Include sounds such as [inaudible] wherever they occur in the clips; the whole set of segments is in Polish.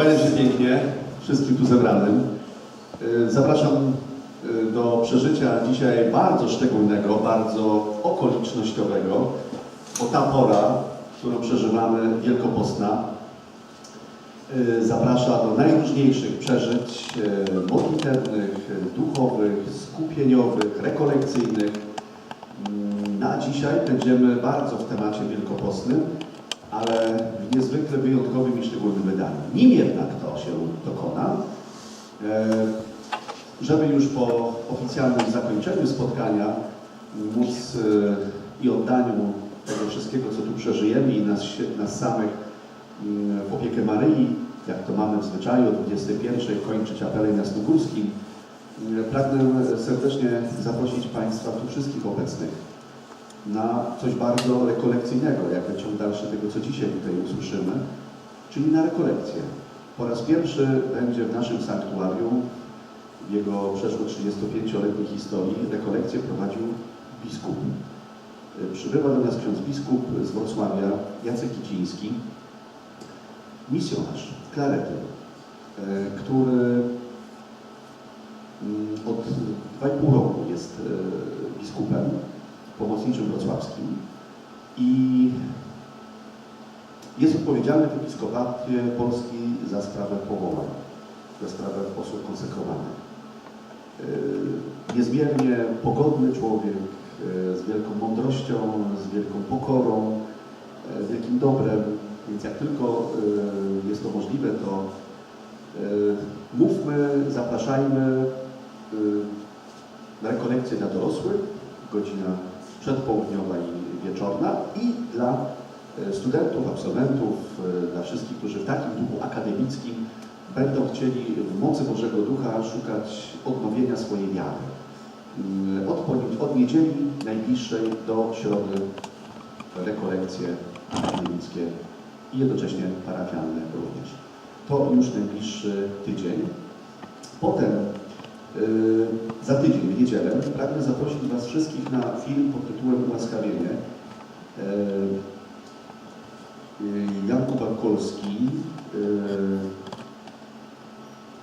Kłaniam się pięknie wszystkim tu zebranym. Y, Zapraszam y, do przeżycia dzisiaj bardzo szczególnego, bardzo okolicznościowego, bo ta pora, którą przeżywamy, wielkopostna, y, zaprasza do najróżniejszych przeżyć modlitewnych, duchowych, skupieniowych, rekolekcyjnych. Mm, Na dzisiaj będziemy bardzo w temacie wielkopostnym, ale w niezwykle wyjątkowym i szczególnym wydaniu. Nim jednak to się dokona, e, żeby już po oficjalnym zakończeniu spotkania móc e, i oddaniu tego wszystkiego, co tu przeżyjemy i nas, nas samych mm, w opiekę Maryi, jak to mamy w zwyczaju o 21 kończyć apelem jasnogórskim, mm, pragnę serdecznie zaprosić Państwa, tu wszystkich obecnych, na coś bardzo rekolekcyjnego, jakby ciąg dalszy tego, co dzisiaj tutaj usłyszymy, czyli na rekolekcję. Po raz pierwszy będzie w naszym sanktuarium w jego przeszło 35-letniej historii rekolekcję prowadził biskup. Y, Przybywa do nas ksiądz biskup z Wrocławia, Jacek Kiciński, misjonarz Klarety, y, który mm, od 2,5 roku jest y, biskupem pomocniczym wrocławskim i jest odpowiedzialny w Episkopacie Polski za sprawę powołań, za sprawę osób konsekrowanych. Yy, Niezmiernie pogodny człowiek, yy, z wielką mądrością, z wielką pokorą, yy, z wielkim dobrem, więc jak tylko jest to możliwe, to mówmy, zapraszajmy na rekolekcję dla dorosłych, godzina przedpołudniowa i wieczorna i dla e, studentów, absolwentów, e, dla wszystkich, którzy w takim duchu akademickim będą chcieli w mocy Bożego Ducha szukać odnowienia swojej wiary. Mm, Od, od niedzieli najbliższej do środy rekolekcje akademickie i jednocześnie parafialne również. To już najbliższy tydzień. Potem Za tydzień, w niedzielę, pragnę zaprosić Was wszystkich na film pod tytułem Ułaskawienie. Yy, yy, Jan Kubakolski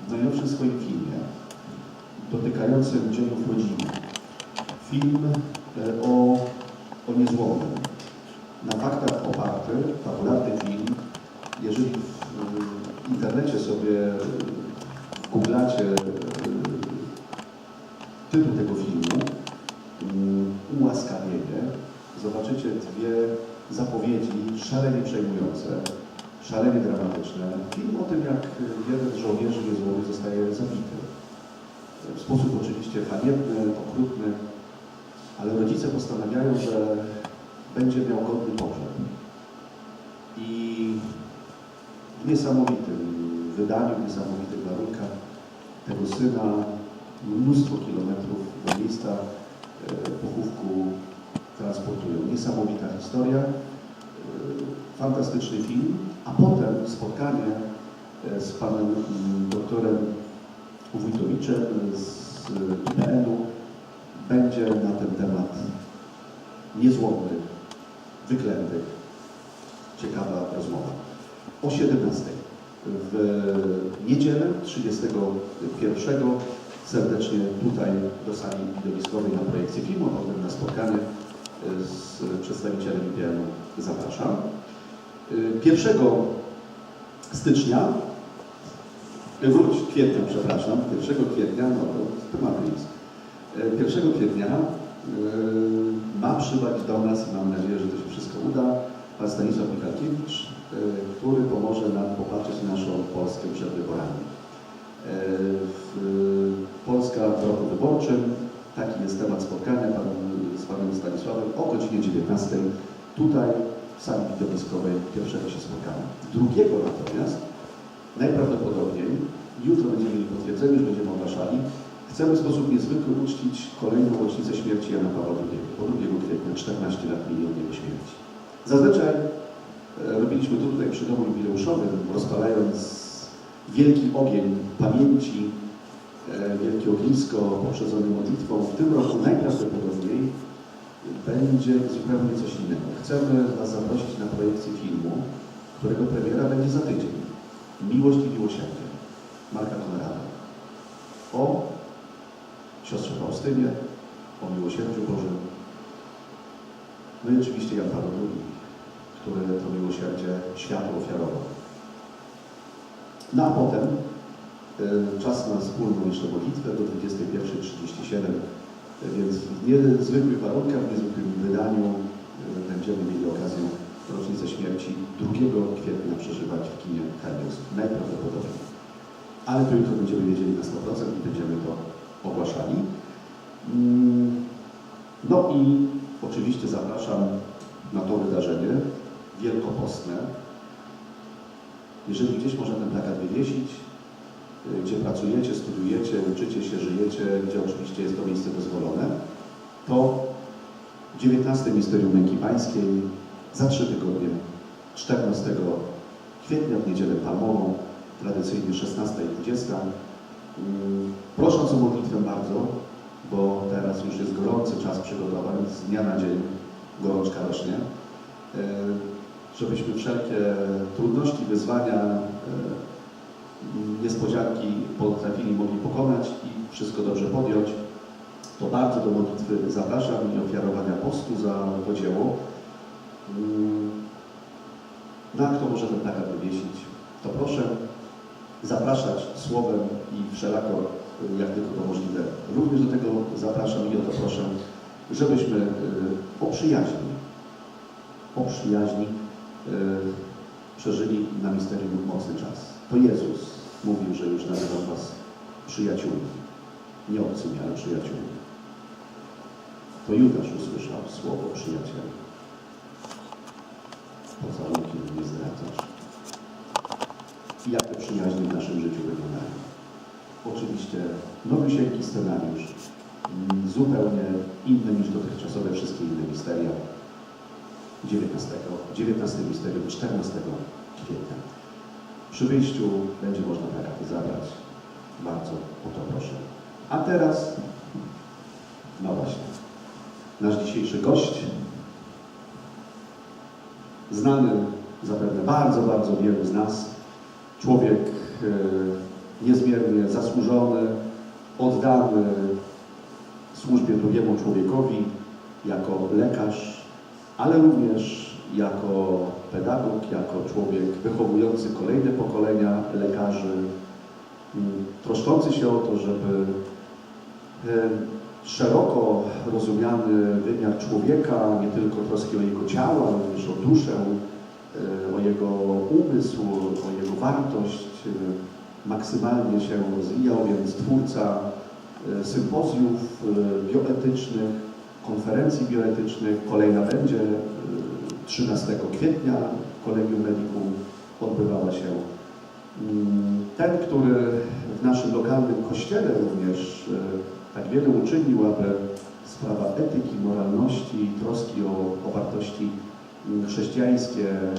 w najnowszym swoim filmie dotykającym dziejów rodziny. Film yy, o, o niezłomnym. Na faktach oparty, fabularny film. Jeżeli w, internecie sobie googlacie yy, tytuł tego filmu mm, Ułaskawienie. Zobaczycie dwie zapowiedzi szalenie przejmujące, szalenie dramatyczne. Film o tym, jak jeden z żołnierzy niezłomnych zostaje zabity. W sposób oczywiście haniebny, okrutny, ale rodzice postanawiają, że będzie miał godny pogrzeb. I w niesamowitym wydaniu, w niesamowitych warunkach tego syna mnóstwo kilometrów do miejsca e, pochówku transportują. Niesamowita historia, e, fantastyczny film, a potem spotkanie e, z panem mm, doktorem Wójtowiczem z IPN-u będzie na ten temat niezłomnych, wyklętych. Ciekawa rozmowa. O 17 w niedzielę 31 serdecznie tutaj do sali widowiskowej na projekcję filmu, a potem na spotkanie z przedstawicielem IPN zapraszam. 1 stycznia, e, kwietnia, przepraszam, 1 kwietnia, no to temat jest. 1 kwietnia e, ma przybyć do nas i mam nadzieję, że to się wszystko uda, pan Stanisław Michalkiewicz, e, który pomoże nam popatrzeć na naszą Polskę przed wyborami. Wyborczym. Taki jest temat spotkania pan, z panem Stanisławem o godzinie 19 tutaj w sali widowiskowej pierwszego się spotkamy. Drugiego natomiast najprawdopodobniej jutro będziemy mieli potwierdzenie, że będziemy ogłaszali. Chcemy w sposób niezwykły uczcić kolejną rocznicę śmierci Jana Pawła II, bo 2 kwietnia 14 lat od jego śmierci. Zazwyczaj e, robiliśmy to tutaj przy domu jubileuszowym, rozpalając wielki ogień pamięci, wielkie ognisko poprzedzone modlitwą. W tym roku najprawdopodobniej będzie zupełnie coś innego. Chcemy Was zaprosić na projekcję filmu, którego premiera będzie za tydzień. Miłość i miłosierdzie Marka Konrada. O siostrze Faustynie, o miłosierdziu Bożym. No i oczywiście Jan Paweł II, który to miłosierdzie światu ofiarował. No a potem czas na wspólną jeszcze modlitwę do 21.37, więc w niezwykłych warunkach, w niezwykłym wydaniu y, będziemy mieli okazję rocznicę śmierci 2 kwietnia przeżywać w kinie Helios. Najprawdopodobniej. Ale to jutro będziemy wiedzieli na 100% i będziemy to ogłaszali. Mm, No i oczywiście zapraszam na to wydarzenie wielkopostne. Jeżeli gdzieś ten plakat wywiesić, gdzie pracujecie, studiujecie, uczycie się, żyjecie, gdzie oczywiście jest to miejsce dozwolone, to 19 Misterium Męki Pańskiej za trzy tygodnie, 14 kwietnia w Niedzielę Palmową, tradycyjnie 16 i 20. Mm, Prosząc o modlitwę bardzo, bo teraz już jest gorący czas przygotowań, z dnia na dzień gorączka rośnie, e, żebyśmy wszelkie trudności, wyzwania, e, niespodzianki potrafili mogli pokonać i wszystko dobrze podjąć, to bardzo do modlitwy zapraszam i ofiarowania postu za to dzieło. Mm, No a kto może ten plakat wywiesić, to proszę zapraszać słowem i wszelako, y, jak tylko to możliwe. Również do tego zapraszam i o to proszę, żebyśmy y, o przyjaźni, o przyjaźni y, przeżyli na misterium mocny czas. To Jezus mówił, że już nazywam was przyjaciółmi. Nie obcymi, ale przyjaciółmi. To Judasz usłyszał słowo przyjaciela. Pocałunkiem nie zdradzasz. I jak te przyjaźnie w naszym życiu wyglądają. Oczywiście nowysieńki scenariusz, mm, zupełnie inny niż dotychczasowe wszystkie inne misteria. 19, 19 misterium, 14 kwietnia. Przy wyjściu będzie można plakaty zabrać. Bardzo o to proszę. A teraz, no właśnie, nasz dzisiejszy gość, znany zapewne bardzo, bardzo wielu z nas, człowiek e, niezmiernie zasłużony, oddany służbie drugiemu człowiekowi jako lekarz, ale również jako pedagog, jako człowiek wychowujący kolejne pokolenia lekarzy, troszczący się o to, żeby e, szeroko rozumiany wymiar człowieka, nie tylko troski o jego ciało, ale również o duszę, e, o jego umysł, o jego wartość, e, maksymalnie się rozwijał, więc twórca sympozjów bioetycznych, konferencji bioetycznych, kolejna będzie 13 kwietnia w Kolegium Medicum odbywała się. Mm, Ten, który w naszym lokalnym kościele również e, tak wiele uczynił, aby sprawa etyki, moralności, troski o, o wartości mm, chrześcijańskie e,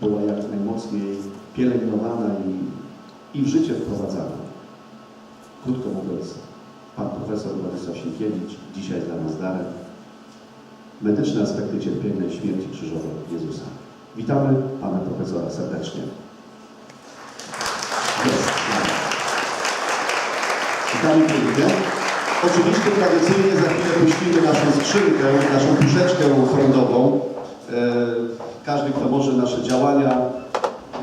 była jak najmocniej pielęgnowana i, i w życie wprowadzana. Krótko mówiąc, pan profesor Władysław Sienkiewicz dzisiaj dla nas darem medyczne aspekty cierpienia i śmierci krzyżowej Jezusa. Witamy pana profesora serdecznie. Witamy pięknie. Oczywiście tradycyjnie za chwilę puścimy naszą skrzynkę, naszą puszeczkę frontową. E, Każdy, kto może nasze działania,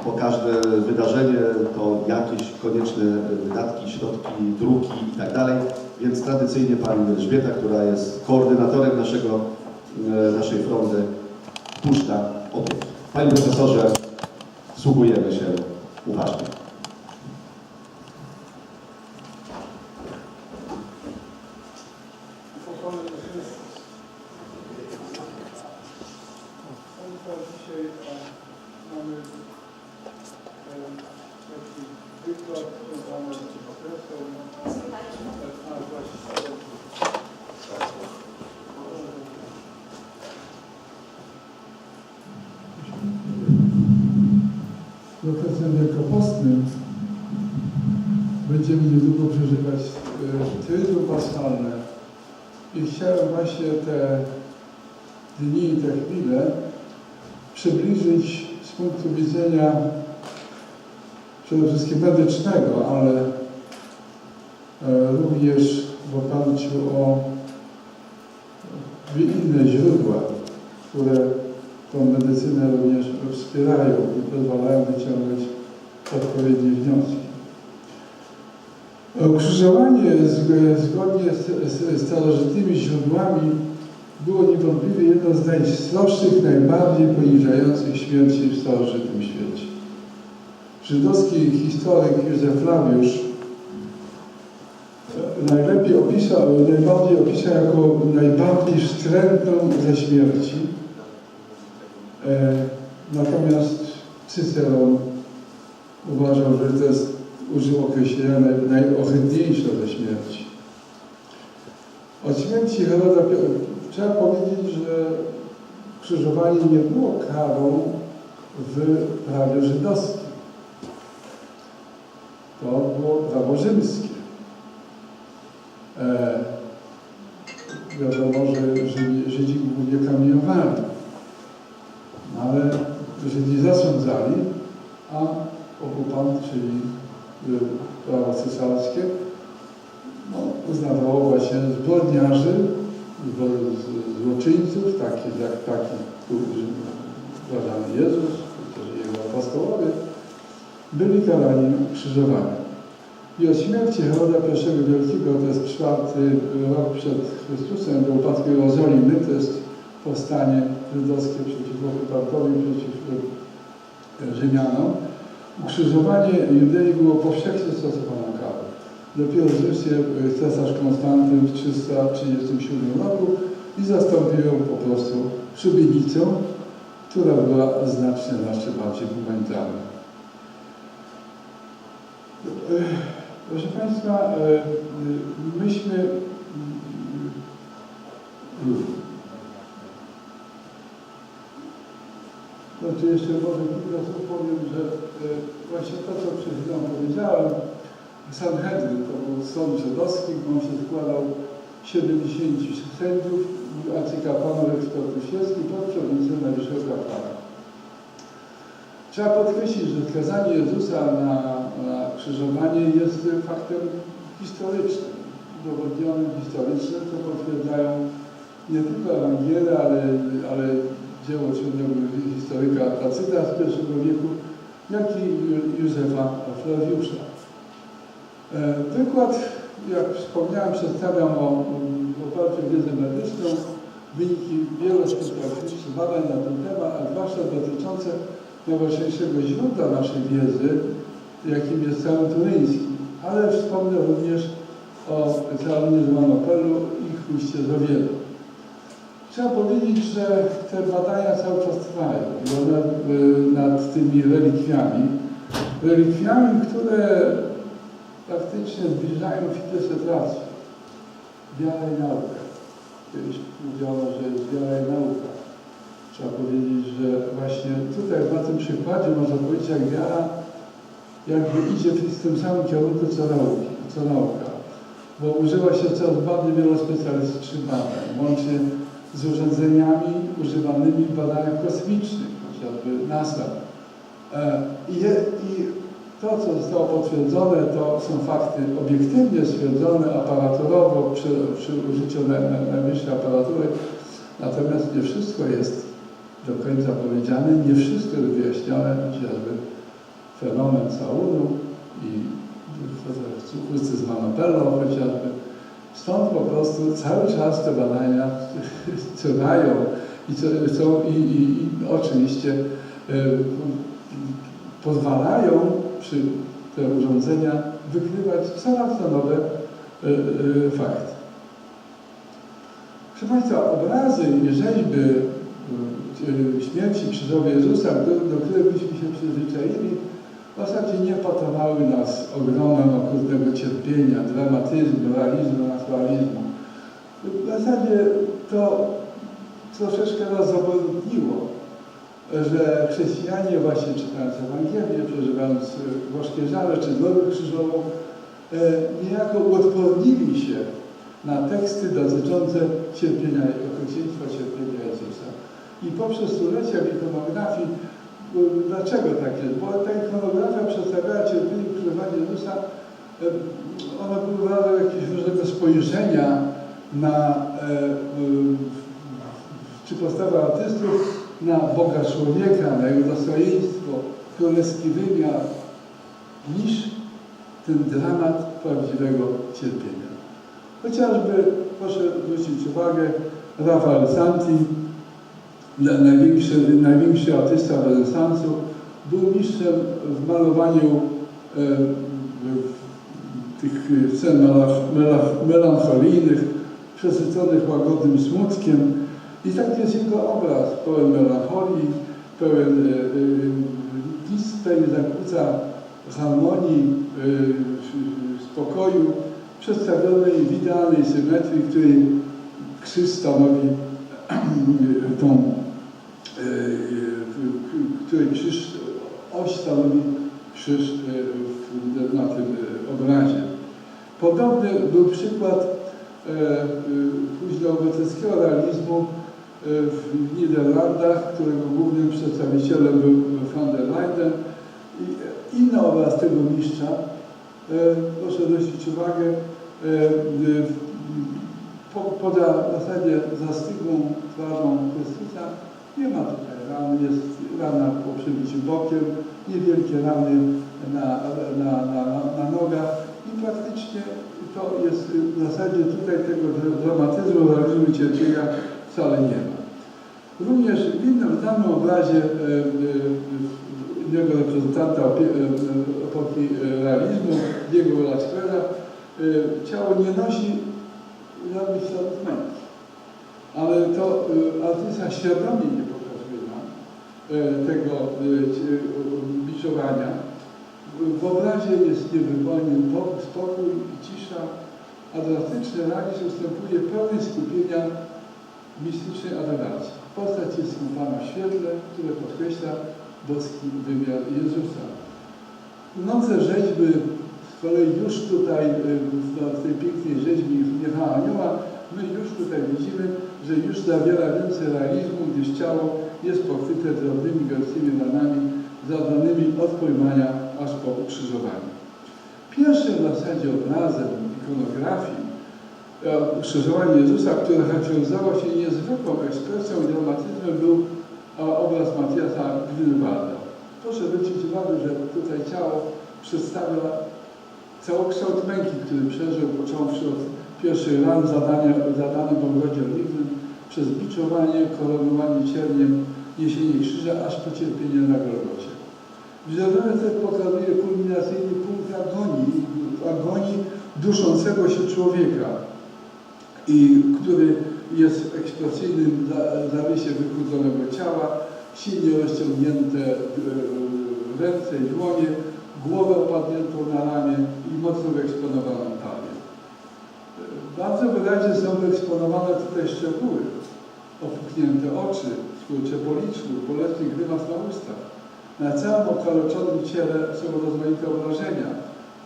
bo każde wydarzenie to jakieś konieczne wydatki, środki, druki i tak dalej. Więc tradycyjnie pani Elżbieta, która jest koordynatorem naszego, naszej fronty, puszcza obieg. Panie profesorze, słuchujemy się uważnie. Pochwalony Chrystus. Państwa, dzisiaj e, mamy e, taki wykład związany z okresem. e, A właśnie. W okresem wielkopostnym będziemy niedługo przeżywać e, Triduum Paschalne. I chciałem właśnie te dni, te chwile przybliżyć z punktu widzenia przede wszystkim medycznego, ale e, również w oparciu o inne źródła, które tą medycynę również wspierają i pozwalają wyciągać odpowiednie wnioski. Ukrzyżowanie zg- zgodnie z, starożytnymi źródłami było niewątpliwie jedną z najsłabszych, najbardziej poniżających śmierci w starożytnym świecie. Żydowski historyk Józef Flawiusz najlepiej opisał, najbardziej opisał jako najbardziej wstrętną ze śmierci. E, Natomiast Cyceron uważał, że to jest, użył określenia naj- najohydniejsze ze śmierci. Od śmierci Heroda trzeba powiedzieć, że krzyżowanie nie było karą w prawie żydowskim. To było prawo rzymskie. E, wiadomo, że Żydzi, Żydzi głównie kamieniowali. No ale Żydzi zasądzali, a okupant, czyli prawo cesarskie, no, uznawało właśnie zbrodniarzy, złoczyńców, takich jak taki, uważany Jezus, też jego apostołowie, byli karani krzyżowaniem. I od śmierci Heroda I Wielkiego, to jest czwarty rok przed Chrystusem, do upadku Jerozolimy, to jest powstanie żydowskie przeciwko okupantowi, przeciwko e, Rzymianom. Ukrzyżowanie Judei było powszechnie stosowaną karą. Dopiero zniósł je e, cesarz Konstanty w 337 roku i zastąpił ją po prostu szubienicą, która była znacznie, znacznie bardziej humanitarna. E, Proszę Państwa, e, myśmy Znaczy jeszcze może kilka słów powiem, że e, właśnie to, co przed chwilą powiedziałem, Sanhedrin to był sąd żydowski, on się składał 70 sędziów, arcykapłanów ekspertów świeckich pod przewodnictwem najwyższego kapłana. Trzeba podkreślić, że skazanie Jezusa na, na krzyżowanie jest faktem historycznym, udowodnionym historycznym, co potwierdzają nie tylko Ewangelia, ale, ale dzieło czynnego historyka Tacyta z I wieku, jak i Józefa Flawiusza. E, Wykład, jak wspomniałem, przedstawiam o mm, w oparciu o wiedzę medyczną, wyniki wielospecjalistycznych badań na ten temat, a zwłaszcza dotyczące najważniejszego źródła naszej wiedzy, jakim jest całun turyński. Ale wspomnę również o całunie z Manopelu i chruście z Owiedu. Trzeba powiedzieć, że te badania cały czas trwają y, nad tymi relikwiami, relikwiami, które praktycznie zbliżają kwintesetrację. Wiara i nauka. Kiedyś mówiono, że jest wiara i nauka. Trzeba powiedzieć, że właśnie tutaj na tym przykładzie można powiedzieć, jak wiara jakby idzie w tym samym kierunku co, nauki, co nauka. Bo używa się coraz bardziej wielospecjalistycznych badań, z urządzeniami używanymi w badaniach kosmicznych, chociażby NASA. E, I, I to, co zostało potwierdzone, to są fakty obiektywnie stwierdzone aparaturowo przy, przy użyciu naj- naj- najwyższej aparatury. Natomiast nie wszystko jest do końca powiedziane, nie wszystko jest wyjaśnione, chociażby fenomen całunu i cukrzycy z Manopello chociażby. Stąd po prostu cały czas te badania [laughs] trwają i, i, i, i oczywiście e, pozwalają przy te urządzenia wykrywać coraz to nowe e, e, fakty. Proszę Państwa, obrazy i rzeźby śmierci krzyżowej Jezusa, do, do których byśmy się przyzwyczaili, w zasadzie nie patowały nas ogromem okrutnego cierpienia, dramatyzmu, realizmu, naturalizmu. W zasadzie to troszeczkę nas zawodniło, że chrześcijanie właśnie czytając Ewangelię, przeżywając e, gorzkie żale czy drogę krzyżową, e, niejako uodpornili się na teksty dotyczące cierpienia i okrucieństwa cierpienia Jezusa. I poprzez stulecia w ikonografii, Dlaczego tak jest? Bo ta ikonografia przedstawiała cierpienie krzyżowanie Jezusa, ona wywołała jakieś różne spojrzenia na e, czy postawa artystów na Boga człowieka, na jego dostojeństwo, królewski wymiar, niż ten dramat prawdziwego cierpienia. Chociażby proszę zwrócić uwagę Rafael Santi, największy, największy artysta renesansu, był mistrzem w malowaniu e, tych scen melancholijnych, przesyconych łagodnym smutkiem. I tak jest jego obraz, pełen melancholii, pełen e, e, tutaj nie zakłóca harmonii, spokoju, przedstawionej w idealnej symetrii, której krzyż stanowi [clears throat] tą, e, w której krzyż, oś stanowi krzyż e, na tym e, obrazie. Podobny był przykład e, e, późnoobywatelskiego realizmu e, w Niderlandach, którego głównym przedstawicielem był van der Leyden. I e, inny obraz tego mistrza, e, proszę zwrócić uwagę, e, e, po, poza w zasadzie zastygłą twarzą Chrystusa nie ma tutaj ran, jest rana po przebiciu bokiem, niewielkie rany na, na, na, na nogach i praktycznie to jest w zasadzie tutaj tego dramatyzmu, realizmu cierpienia wcale nie ma. Również w innym znanym obrazie e, e, innego reprezentanta e, epoki realizmu, Diego Velasqueza, ciało nie nosi żadnych śladów. Ale to y, artysta świadomie nie pokazuje nam y, tego ci- y, biczowania. W- obrazie jest niewybojny po- spokój i cisza, a drastyczny realizm ustępuje pełnej skupienia mistycznej adoracji. Postać jest skąpana w świetle, które podkreśla boski wymiar Jezusa. Płynące rzeźby z kolei już tutaj w tej pięknej rzeźbi Michała Anioła, my już tutaj widzimy, że już zawiera więcej realizmu, gdyż ciało jest pokryte drobnymi gęstymi ranami zadanymi od pojmania aż po ukrzyżowanie. Pierwszym w zasadzie obrazem ikonografii e, ukrzyżowania Jezusa, który charakteryzował się niezwykłą ekspresją i dramatyzmem był e, obraz Matiasa Grünwalda. Proszę zwrócić uwagę, że tutaj ciało przedstawia całokształt męki, który przeżył, począwszy od pierwszych ran zadania, zadanym w ogrodzie oliwnym, przez biczowanie, koronowanie cierniem, niesienie krzyża, aż po cierpienie na Golgocie. Wizerunek ten pokazuje kulminacyjny punkt agonii, agonii duszącego się człowieka, i który jest w ekspresyjnym za- zarysie wychudzonego ciała, silnie rozciągnięte e, ręce i dłonie, głowę opadniętą na ramię i mocno wyeksponowaną talię. Bardzo wyraźnie są wyeksponowane tutaj szczegóły. Opuchnięte oczy, skurcze policzku, bolesny grymas na ustach. Na całym okaleczonym ciele są rozmaite obrażenia,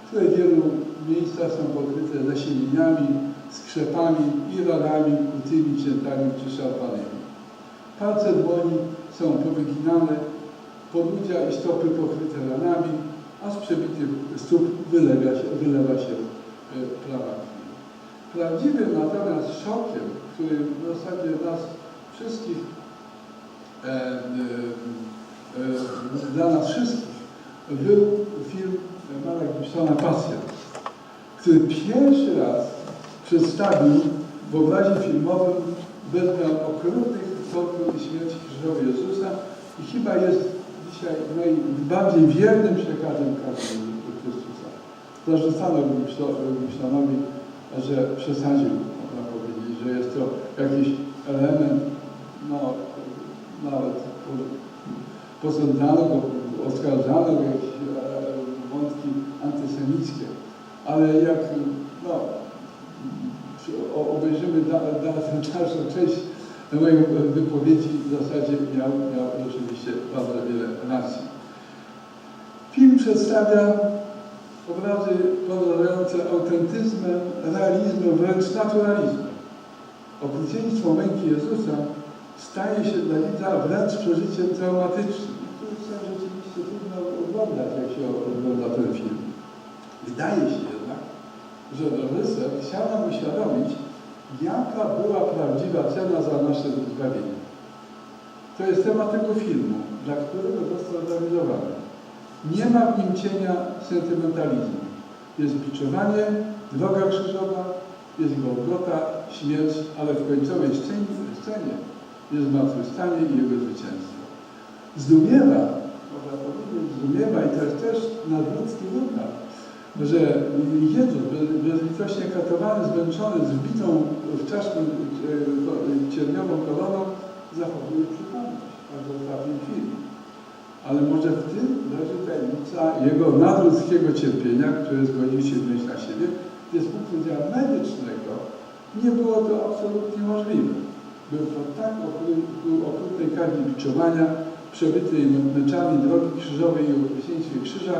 które w wielu miejscach są pokryte zasienieniami, skrzepami i ranami kutymi, ciętami czy szarpanymi. Palce dłoni są powyginane, podłudzia i stopy pokryte ranami, a z przebitych stóp wylewa się, wylewa się e, krwi. Prawdziwym natomiast szokiem, który w zasadzie nas wszystkich, e, e, e, dla nas wszystkich, był film Mara Gibsona Pasja, który pierwszy raz przedstawił w obrazie filmowym bezmiar okrutnych tortur i śmierci krzyżowej Jezusa i chyba jest dzisiaj najbardziej wiernym przekazem każdego Chrystusa. Zarzucano Gibsonowi, że przesadził, można powiedzieć, że jest to jakiś element, no nawet posądzano go, oskarżano go jakieś e, wątki antysemickie. Ale jak no, obejrzymy da, da, dalszą część mojej wypowiedzi, w zasadzie miał, miał rzeczywiście bardzo wiele racji. Film przedstawia obrazy podążające autentyzmem, realizmem, wręcz naturalizmem. Okrucieństwo męki Jezusa staje się dla widza wręcz przeżyciem traumatycznym, który jest rzeczywiście trudno oglądać, jak się ogląda ten film. Wydaje się jednak, że reżyser chciał nam uświadomić, jaka była prawdziwa cena za nasze zbawienie. To jest temat tego filmu, dla którego został zrealizowany. Nie ma w nim cienia sentymentalizmu. Jest biczowanie, droga krzyżowa, jest Golgota, śmierć, ale w końcowej scenie, scenie jest zmartwychwstanie i jego zwycięstwo. Zdumiewa, można powiedzieć, zdumiewa i to jest też nadludzki wygląd, że Jezus bez- bezlitośnie katowany, zmęczony, zbitą w czaszkę e, ko- cierniową koloną zachowuje przytomność, do ostatniej chwili. Ale może w tym leży tajemnica jego nadludzkiego cierpienia, które zgodził się wziąć na siebie, gdzie z punktu widzenia medycznego nie było to absolutnie możliwe. Był to tak okru- był okrutnej kari biczowania, przebytej męczami drogi krzyżowej i okrucieństwie krzyża,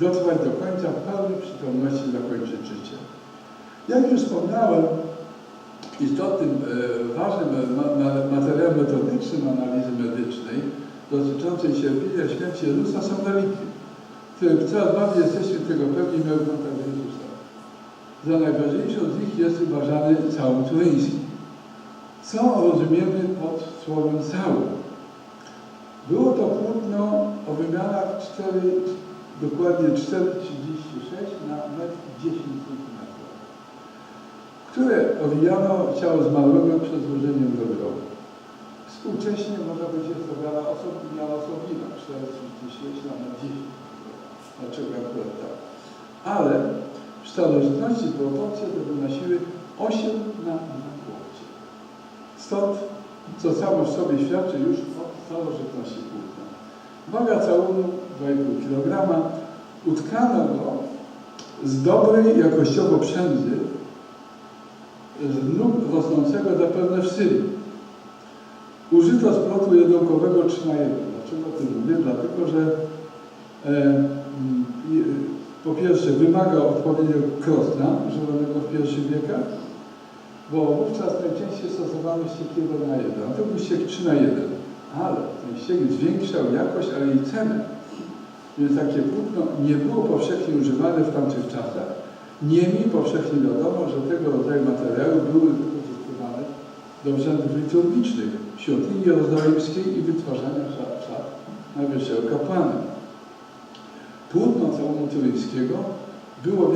dotrwać do końca w pełnej przytomności zakończyć życie. Jak już wspomniałem, istotnym, e, ważnym ma- materiałem metodycznym analizy medycznej dotyczącej cierpienia śmierci Jezusa są relikwie, które coraz bardziej jesteśmy tego pewni miały kontakt z Jezusem. Za najważniejszą z nich jest uważany całun turyński. Co rozumiemy pod słowem całun? Było to płótno o wymiarach 4, dokładnie 4,36 na metr 10 cm, które owijano ciało zmarłego złożeniem do grobu. Współcześnie można powiedzieć, że to miara osob- miara osobina 4,36 na metr 10 Dlaczego akurat tak? Ale w starożytności proporcje te wynosiły 8 na 2 łokcie. Stąd, co samo w sobie świadczy już o starożytności płótna. Waga całunu 2,5 kg. Utkano go z dobrej jakościowo przędzy z nóg rosnącego zapewne w Syrii. Użyto splotu jedynkowego 3 na 1. Dlaczego o tym mówię? Dlatego, że e, mm, i, e, po pierwsze wymaga odpowiedniego krosna używanego w pierwszych wiekach, bo wówczas najczęściej stosowano ściek 1 na 1, a to był ściek 3 na 1. Ale ten ściek zwiększał jakość, ale i cenę. Więc takie płótno nie było powszechnie używane w tamtych czasach. Niemniej powszechnie wiadomo, że tego rodzaju materiały były do urzędów liturgicznych świątyni jerozolimskiej i wytwarzania szat, szat najwyższego kapłana. Płótno całunu turyńskiego było